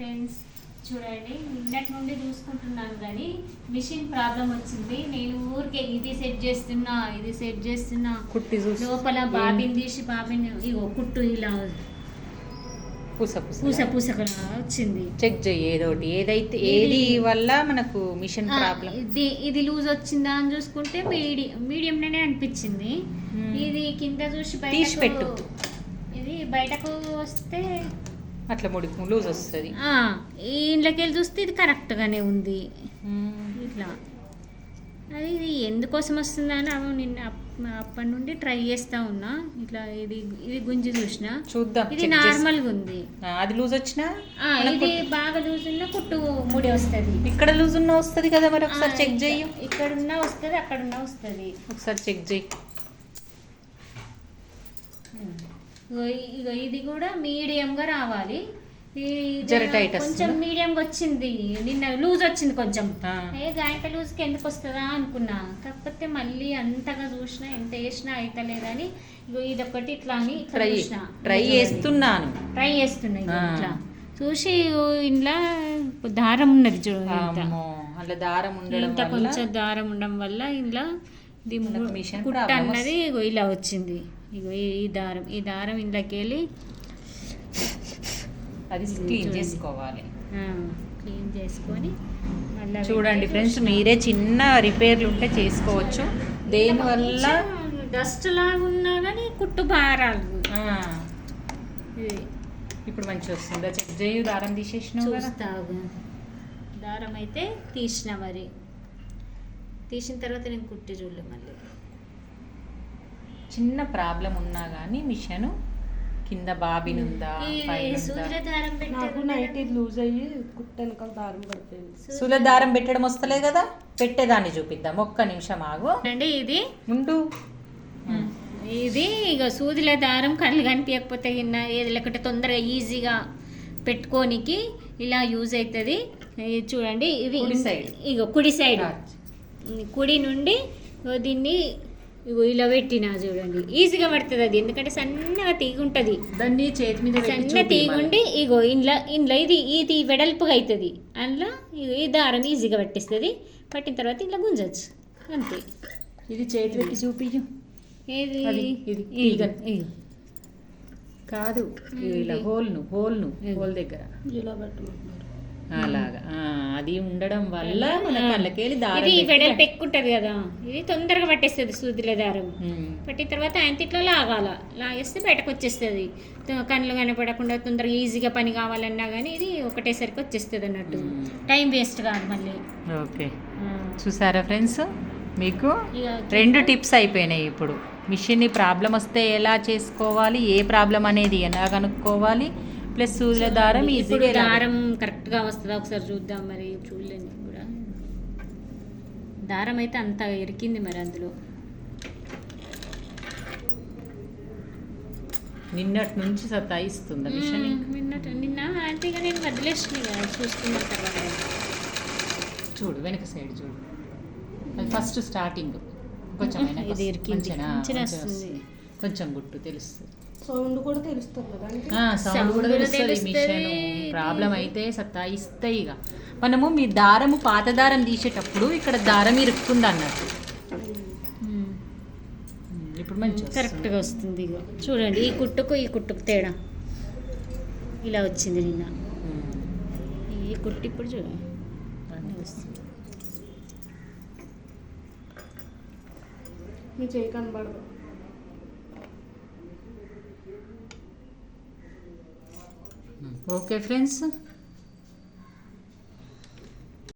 Friends చూడండి నిన్నటి నుండి చూసుకుంటున్నాను కానీ మిషన్ ప్రాబ్లం వచ్చింది. నేను ఊరికే ఇది సెట్ చేస్తున్నా ఇది సెట్ చేస్తున్నా. కుట్టి లోపల బాబిని తీసి బాబిని ఇగో కుట్టు ఇలా పూస పూస. పూస వచ్చింది. చెక్ చెయ్యి ఏదోటి ఏదైతే ఏది వల్ల మనకు మిషన్ ప్రాబ్లం? ఇది ఇది లూజ్ వచ్చిందా అని చూసుకుంటే మీడియం మీడియంలోనే అనిపించింది. Hmm. ఇది కింద చూసి తీసి పెట్టు. ఇది బయటకు వస్తే అట్లా ముడి లూజ్ వస్తుంది. ఇంట్లోకి వెళ్ళి చూస్తే ఇది కరెక్ట్గానే ఉంది. ఇట్లా. అది ఇది ఎందుకోసం వస్తుందని అవి నిన్న అప్- అప్పటి నుండి ట్రై చేస్తా ఉన్నా. ఇట్లా ఇది ఇది గుంజి చూసిన. చూద్దాం ఇది. నార్మల్గా ఉంది. అది లూజ్ వచ్చినా ఇది బాగా లూజ్ ఉన్న కుట్టు ముడి వస్తుంది. ఇక్కడ లూజ్ ఉన్న వస్తుంది కదా మరి? ఒకసారి చెక్ చెయ్యి. ఇక్కడ ఉన్న వస్తుంది అక్కడ ఉన్న వస్తుంది. ఒకసారి చెక్ చెయ్యి ఇగో ఈ- ఇగో ఇది కూడా మీడియంగా రావాలి. కొంచెం? మీడియంగా వచ్చింది. నిన్న లూజ్ వచ్చింది కొంచెం. ఏ గాయంత లూజ్కి ఎందుకు వస్తుందా అనుకున్నా. కాకపోతే మళ్ళీ అంతగా చూసినా ఎంత వేసినా అయితలేదని ఇగో ఇది ఒకటి ఇట్లా అని ట్రై చేస్తున్నాను. ట్రై చేస్తున్నా. ఇట్లా. చూసి ఇంట్లో దారం ఉన్నది చూడు ఇంత. అమ్మో అలా దారం ఉండడం ఇంత వల్ల కొంచెం దారం ఉండడం వల్ల ఇంట్లో కుట్ట అన్నది ఇలా వచ్చింది. ఇగో ఈ దారం ఈ దారం ఇంట్లోకి వెళ్ళి అది క్లీన్ చేసుకోవాలి. క్లీన్ చేసుకొని మళ్ళీ చూడండి ఫ్రెండ్స్ మీరే చిన్న రిపేర్లు ఉంటే చేసుకోవచ్చు. దేనివల్ల? డస్ట్ లాగా ఉన్నా కానీ కుట్టు బారాలు ఇప్పుడు మంచిగా వస్తుందా? చెక్ చేయు దారం తీసేసినావు చూస్తావు దారం అయితే తీసిన మరి. తీసిన తర్వాత నేను కుట్టి చూడలే మళ్ళీ. చిన్న ప్రాబ్లం ఉన్నా కానీ మిషన్ కింద బాబిన్ ఉందా నాకు నైట్ ఇది లూజ్ అయ్యి దారం పడిపోయింది. సుల దారం పెట్టడం వస్తలేదు కదా? పెట్టేదాన్ని చూపిద్దాం. ఒక్క నిమిషం ఆగు. అండి ఇది? ఉండు ఇది ఇక సూదిల దారం కళ్ళు కనిపించకపోతే ఏది లేకుంటే తొందరగా ఈజీగా పెట్టుకోనికి ఇలా యూజ్ అవుతుంది ఇది చూడండి ఇవి కుడి side. ఇగో కుడి సైడ్. కుడి నుండి దీన్ని ఇగో ఇలా పెట్టినా చూడండి. ఈజీగా పడుతుంది అది. ఎందుకంటే సన్నగా తీగ ఉంటుంది దాన్ని చేతి మీద పెట్టి సన్న తీగుండి ఇగో ఇంట్లో ఇంట్లో ఇది ఇది వెడల్పుగా అవుతుంది అందులో ఇగో ఈ దారం ఈజీగా పట్టిస్తుంది. పట్టిన తర్వాత ఇలా గుంజచ్చు. అంతే. ఇది చేతి పెట్టి చూపించు ఏది? ఇది. కాదు ఇలా హోల్ను హోల్ను హోల్ దగ్గర. ఇలా పెట్టమంటున్నారు. అలాగా. అది ఉండడం వల్ల మన కళ్ళకెళ్ళి దారం ఇది వెడల్పు ఎక్కువ ఉంటుంది కదా. ఇది తొందరగా పట్టేస్తుంది సూదిల దారం. పట్టిన తర్వాత ఆయన ఇట్లా లాగాల. లాగేస్తే బయటకు వచ్చేస్తుంది కళ్ళు కనపడకుండా తొందరగా ఈజీగా పని కావాలన్నా కానీ ఇది ఒకటేసరికి వచ్చేస్తుంది అన్నట్టు. టైం వేస్ట్ కాదు మళ్ళీ. ఓకే. చూసారా ఫ్రెండ్స్? మీకు రెండు టిప్స్ అయిపోయినాయి ఇప్పుడు. మిషన్ని ప్రాబ్లం వస్తే ఎలా చేసుకోవాలి? ఏ ప్రాబ్లం అనేది ఎలా కనుక్కోవాలి ప్లస్ సూదుల దారం ఇప్పుడు దారం కరెక్ట్గా వస్తుందా? ఒకసారి చూద్దాం మరి చూడలేను నేను కూడా. దారం అయితే అంత ఇరికింది మరి అందులో. నిన్నటి నుంచి సతాయిస్తుంది మిషన్ మ్మ్. నిన్న అంతేగా నేను వదిలేసిన కదా చూసుకున్న తర్వాత. చూడు వెనక సైడ్ చూడు. అది ఫస్ట్ స్టార్టింగ్. కొంచెం. కొంచెం గుట్టు తెలుస్తుంది. సౌండ్ కూడా తెలుస్తుంది కదా సౌండ్ కూడా తెలుస్తుంది. మిషన్. ప్రాబ్లం అయితే సత్తాయిస్తాయి ఇక మనము మీ దారము పాత దారం తీసేటప్పుడు ఇక్కడ దారం ఇరుక్కుంది అన్నట్టు. ఇప్పుడు మంచి కరెక్ట్గా వస్తుంది ఇగో. చూడండి ఈ కుట్టుకు ఈ కుట్టుకు తేడా. ఇలా వచ్చింది నిన్న. ఈ కుట్టు ఇప్పుడు చూడండి వస్తుంది. మీ చేయి కనబడదు. Okay friends